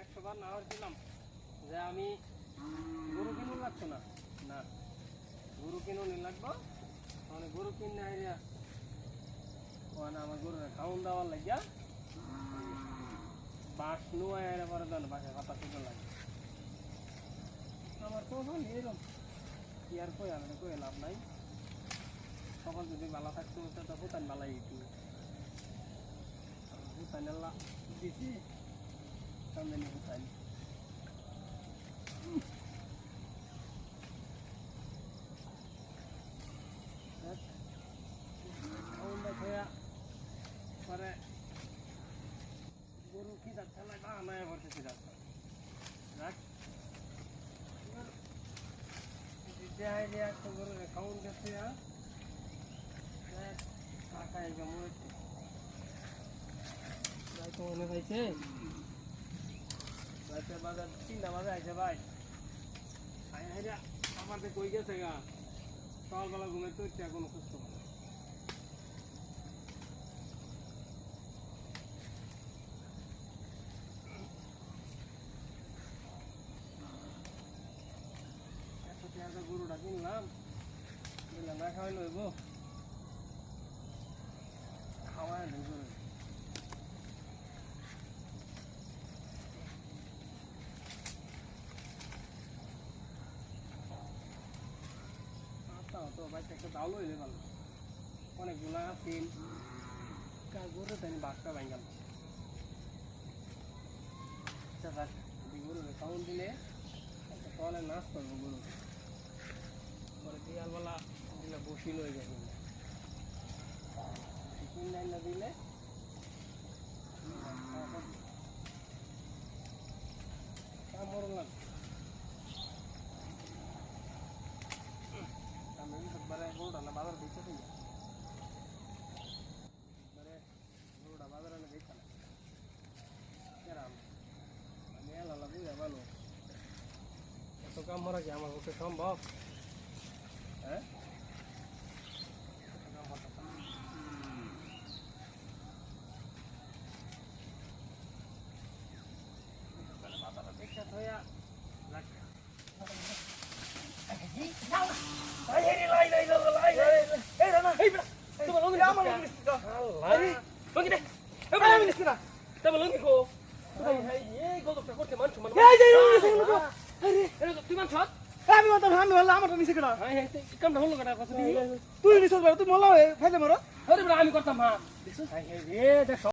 একশো বার না দিলাম। যে আমি গরু কিনুন লাগতো না? না। গরু কিনুন লাগবো? মানে গরু কিনে আইয়া ওখানে আমার গরু খাউন দেওয়ার লাগিয়া বাঁশ নুয়ায় পরে দেন, বাঁশের পাতা শুকনো লাগে আমার তো হল এরকম কি আর কই আমি কই লাভ নাই। সকাল যদি বালা থাকতো তো হুতান বালাই একটু হুতান দিছি সামনে নিয়ে হুতান পরে গরু কি যাচ্ছে না না না ভরতে কি যাচ্ছে রাখ দিতে হয় যে একটা গরু খাউন গেছে কাকা এগা তো মনে হয়েছে বাজার আমার কই গেছে গা। সকালবেলা ঘুমে তো কোনো একশো টাকা গরুটা কিনলাম না খাওয়াই লইব খাওয়াই নেই গরু আচ্ছা তো বাচ্চা একটা দাও লইলে ভালো। অনেকগুলা তিন। গরু তাই বাঘটা ভাঙ্গাল। দেখ গরু খাওয়ান দিলে সকালে নাচ করব গরু। পরে বিয়ালবেলা দিলে বসি লয়ে যাবে তিন লাইন না দিলে কামড় লাগবে আমি বারে গরুটা না বাজার দিচ্ছে তুমি বারে গরুটা বাজারে না দিচ্ছে না কেরাম। আমি এলা বুঝা ভালো। এত কাম করা কি আমার পক্ষে সম্ভব? হ্যাঁ? পারি? তাহলে বাজারে দেখতে থইয়া রাখ। আল্লাহ। তবে লঙ্গি কো। হাই, হাই, এই গল্পটা করতে মানুষ মানে- আমি বললাম আমার নিচে কেনা হাই, হাই, তুই? কথা তুই নিচে ফাইলে মারো আরে আমি করতাম হ্যাঁ